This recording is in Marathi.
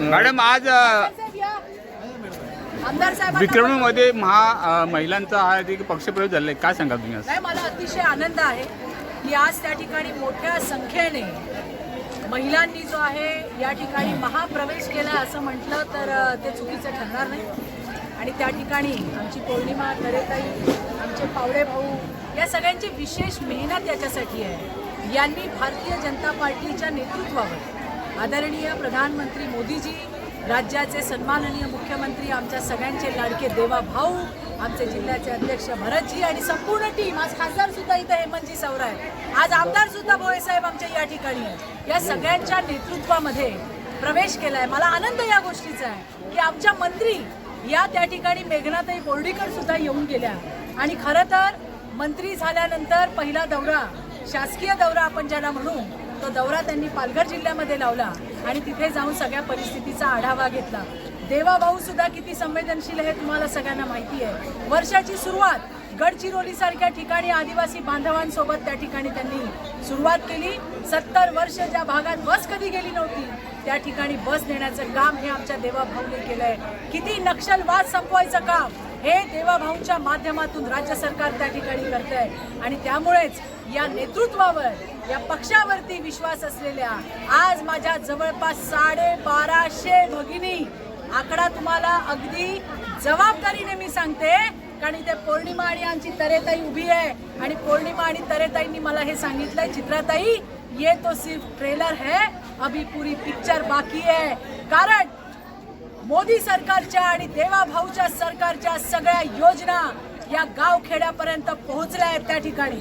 मॅडम आज अ, आमदार साहेब विक्रमीमध्ये महा महिलांचा हा एक पक्षप्रवेश आहे. काय सांगाल तुम्ही आज? नाही मला अतिशय आनंद आहे की आज त्या ठिकाणी मोठ्या संख्येने महिलांनी जो आहे या ठिकाणी महाप्रवेश केला असं म्हटलं तर ते चुकीचं ठरणार नाही. आणि त्या ठिकाणी आमची पौर्णिमा नरेताई आमचे पावडे भाऊ या सगळ्यांची विशेष मेहनत याच्यासाठी आहे. यांनी भारतीय जनता पार्टीच्या नेतृत्वावर आदरणीय प्रधानमंत्री मोदीजी राज्याचे सन्माननीय मुख्यमंत्री आमच्या सगळ्यांचे लाडके देवा भाऊ आमचे जिल्ह्याचे अध्यक्ष भरतजी आणि संपूर्ण टीम. आज खासदार सुद्धा इथं हेमंतजी सौर आहे आज आमदार सुद्धा भोळेसाहेब आमच्या या ठिकाणी आहे या सगळ्यांच्या नेतृत्वामध्ये प्रवेश केलाय. मला आनंद या गोष्टीचा आहे की आमच्या मंत्री या त्या ठिकाणी मेघनाताई बोर्डीकर सुद्धा येऊन गेल्या. आणि खरं तर मंत्री झाल्यानंतर पहिला दौरा शासकीय दौरा आपण ज्याला म्हणू तो दौरा त्यांनी पालघर जिल्ह्यामध्ये लावला आणि तिथे जाऊन सगळ्या परिस्थितीचा आढावा घेतला. देवाभाऊ सुद्धा किती संवेदनशील हे तुम्हाला सगळ्यांना माहिती आहे. वर्षाची सुरुवात गडचिरोली सारख्या ठिकाणी आदिवासी बांधवांसोबत त्या ठिकाणी त्यांनी सुरुवात केली. सत्तर वर्ष ज्या भागात बस कधी गेली नव्हती त्या ठिकाणी बस देण्याचं काम हे आमच्या देवाभाऊने केलंय. किती नक्षलवाद संपवायचं काम. हे देवाभाऊंच्या माध्यमातून राज्य सरकार त्या ठिकाणी करत आहे आणि त्यामुळेच या नेतृत्वावर या पक्षावरती विश्वास असलेल्या आज माझ्या जवळपास साडे बाराशे भगिनी आकडा तुम्हाला अगदी जबाबदारीने मी सांगते. कारण इथे पौर्णिमा आणि आमची तरेताई उभी आहे. आणि पौर्णिमा आणि तरेताईंनी मला हे सांगितलंय चित्राताई ये तो सिर्फ ट्रेलर है अभी पूरी पिक्चर बाकी है. कारण मोदी सरकारच्या आणि देवा भाऊच्या सरकारच्या सगळ्या योजना या गाव खेड्यापर्यंत पोहोचल्या आहेत त्या ठिकाणी.